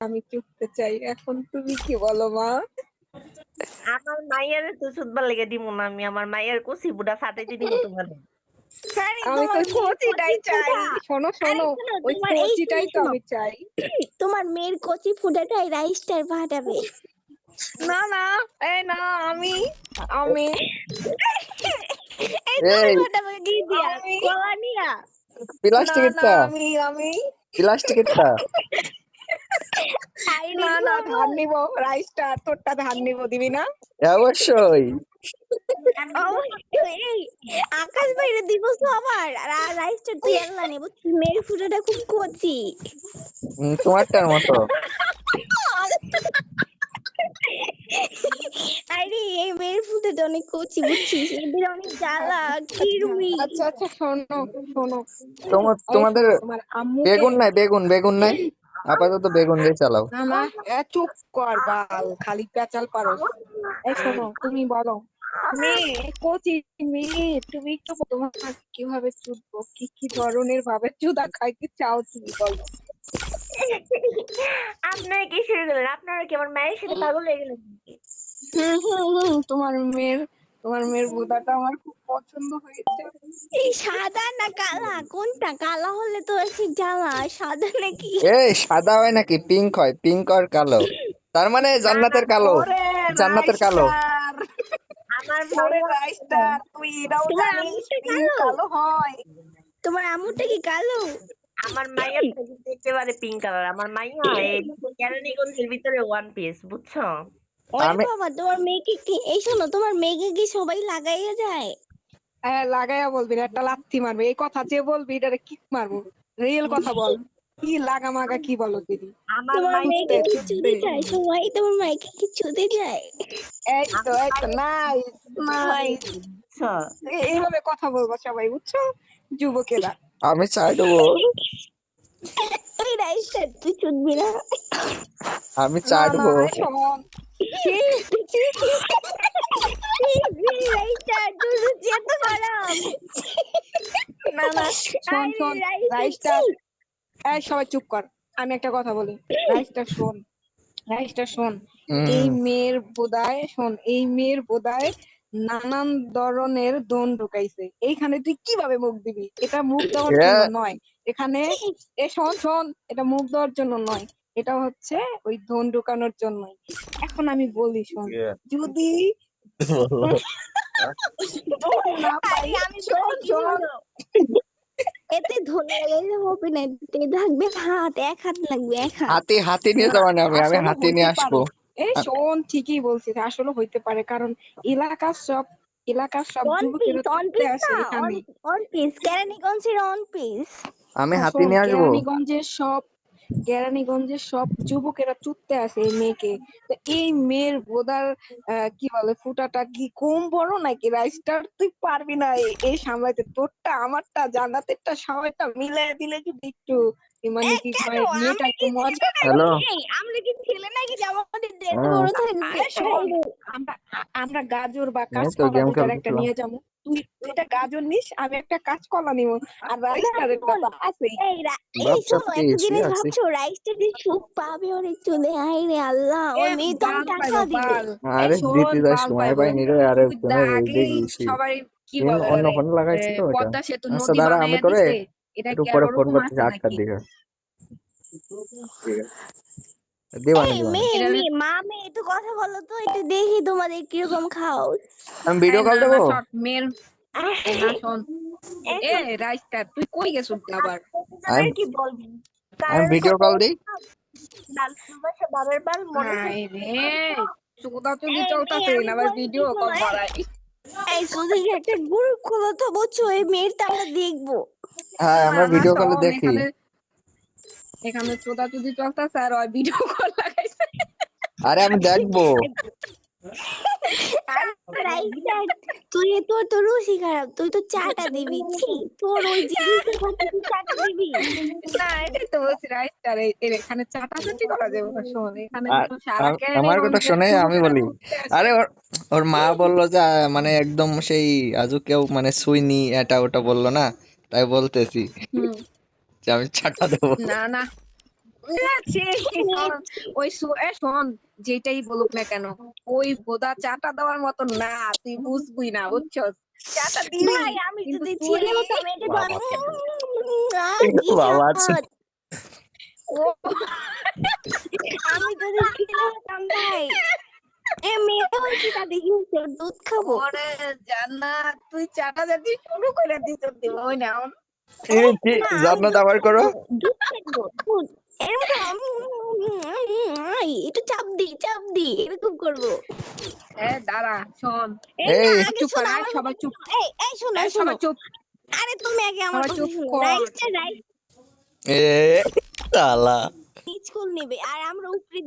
আমি চুপতে চাই। এখন তুমি কি বলো মা? আমার মাইয়ার তো সুদবার লেগে দিব না আমি। আমার মাইয়ার কচি বুড়া ফাটাইতে দিব তোমার। আমি তো মেয়ের কচিটাই কচি চাই। শোনো শোনো ওই কচিটাই তো আমি চাই। তোমার মেয়ের কচি ফুটাটাই রাইসটার পাঠাবে না না এই না আমি আমি। এই তোমার। পাঠাবে দিয়া আমি- কলা নিয়া। প্লাস্টিকেরটা আমি আমি। প্লাস্টিকেরটা না না ধার নিব রাইসটা তোরটা ধার নিব দিবি না? অবশ্যই। অবশ্যই, আকাশ বাইরে আমার আর আর রাইসটা তুই আল্লাহ নেব মেয়ের ফুটাটা খুব কচি। তোমারটার মতো। আরে এই মেয়ের ফুটাটা অনেক কচি বুঝছিস? এদের অনেক জ্বালা কিরমি আচ্ছা আচ্ছা শোনো শোনো। তোমার তোমাদের বেগুন নাই বেগুন বেগুন নাই? আপাতত বেগুন দিয়ে চালাও। না না এ, চুপ কর বাল খালি পেঁচাল পারো। এই শোনো তুমি বলো কচি মেয়ে তুমি একটু তোমার কীভাবে চুদবো কি কি ধরনের ভাবে চুদা খাইতে চাও তুমি বলো। আপনারা কি শুরু করলেন? আপনারা কি আমার মায়ের সাথে পাগল হয়ে গেলেন? হুম হুম হুম তোমার মেয়ের তোমার মেয়ের বোদাটা আমার খুব পছন্দ হয়েছে। এই সাদা না কালা? কোনটা? কালা হলে তো আছে জ্বালা সাদা নাকি? এই সাদা হয় নাকি? পিঙ্ক হয়। পিঙ্ক আর কালো। তার মানে জান্নাতের কালো। জান্নাতের কালো। আমার রাইস্টার, তুই এটাও জানিস পিঙ্ক কালো? হয়। তোমার আমুটা কি কালো? আমার মাইয়া দেখতে পারে পিঙ্ক কালার আমার মাইয়া এই কেরানীগঞ্জের ভিতরে ওয়ান পিস বুঝছ? আমি- বাবা তোমার মেয়েকে কি এই শোনো তোমার মেয়েকে কি সবাই লাগাইয়া যায়? হ্যাঁ লাগাইয়া বলবি না একটা লাথি মারবে। এই কথা যে বলবি এটারে কিক মারবো? রিয়েল কথা বল। কি লাগা মাগা কি বলো দিদি? তোমার মেয়েকে কি চুদতে, চুদে যায়? সবাই তোমার মাইকে কি চুদে যায় এই তো এই তো নাইস নাইস এইভাবে কথা বলব সবাই বুঝছ? যুবকেরা। আমি চাই দেবো। এই রাইসটা তুই চুদবি না। আমি না সবাই চুপ কর আমি একটা কথা বলি রাইসটা শোন রাইসটা শোন এই মেয়ের বোধায় শোন এই মেয়ের বোধায় নানান ধরনের দন ঢুকাইছে এইখানে তুই কীভাবে মুখ দিবি? এটা মুখ দেওয়ার জন্য নয় এখানে এ শোন শোন এটা মুখ দেওয়ার জন্য নয় এটা হচ্ছে ওই ধন ঢুকানোর জন্যই। এখন আমি বলি শোন যদি? এতে ধরে হবে না এতে থাকবে হাত এক হাত লাগবে এক হাত। হাতি হাতি নিয়ে যাব না আমি হাতি নিয়ে আসব। এই শোন ঠিকই বলছিস আসলে হইতে পারে কারণ এলাকার সব এলাকার সব আমি হ্যাঁ, হাতি নিয়ে আসব। কেরানীগঞ্জের সব কেরানীগঞ্জের সব যুবকেরা চুদতে আসে এই মেয়েকে। তো এই মেয়ের আহ, কি বলে ফুটাটা কি কম বড় নাকি রাইসটার? তুই পারবি না এই- সামলাইতে। তোরটা আমারটা জান্নাতেরটা সবাইটা মিলাই দিলে যদি একটু মানে কি কয় মজা হ্যালো? আমরা কি ছেলে নাকি যে আমাদের দেশ হ্যাঁ। বড় থাকবে আমরা গাজর বা কাঁচকলা একটা নিয়ে যাব। তুই একটা গাজর নিস আমি একটা কাঁচকলা নিব। আর রাইসটার এই রা- এই ভাবছ শোনো কি, জিনিস ভাবছ রাইসটা যে সুখ পাবে? ওরে চলে আয় রে আল্লাহ। মেয়ে তো টাকা দিবে। আরে দিতে সময় রে আরে সবাই কি সিম বলে অন্য ফোন লাগাইছি তো পদ্মা সেতু আচ্ছা নদী আমি বানাইয়া করে দিছে। এটা কি আর ফোন আটটার দিকে একটু কথা বলো তো একটু দেখি তোমাদের কীরকম খাও আমি ভিডিও কল দেবো? মেয়ের এ, না, শোন। এ রাইসটা তুই কই গেছিস আবার? আমি- কি বলবেন আমি ভিডিও কল দিই। লাল ভালোবাসা বাবার বাল মনে রে চোদা চুদি চলতাছে মেয়ে, আবার ভিডিও কল এই- এই শুধু একটা গ্রুপ খোলো তো বুঝছ এই মেয়েরটা আমরা দেখব। হ্যাঁ আমরা ভিডিও কলে দেখি। এখানে- চোদা চুদি চলতাছে আর ওই ভিডিও কল লাগাইছে। আরে আমি দেখব। তুই তোর তো রুচি খারাপ তুই তো চাটা দিবি তোর ওই চাটা দিবি। না তো বলছি এখানে চাটাচাটি করা যাবে না, শোন এখানে সারা আমার কথা শোনে আমি বলি। আরে ওর ওর মা বলল যে মানে একদম সেই আজু কেউ মানে সুইনি এটা ওটা বলল না? তাই বলতেছি যে আমি ছাটা দেবো না। না ওই শোন যেটাই বলুক না কেন ওই বোদা চাটা দেওয়ার মতো না তুই বুঝবি না বুঝছস? চাটা দিবি ভাই আমি যদি আমি যদি ছেলে ভাই এ মেয়ে হয়েছি তাতে কি দুধ খাব। ওরে জান্নাত তুই চাটা যদি শুরু করে দিত দিব ওই না জান্নাত আবার করো? দুধ খাব দুধ। এরকম আই, একটু চাপ দি চাপ দি এরকম করব। এ দাঁড়া শোন। এই না, এই, আগে চুপ কর শোনো, আয়, আমার- সবাই চুপ। এই এই শোনো সবাই চুপ। আরে তুমি আগে আমার চুপ এ তালা। নেবে আর আমরা উপরে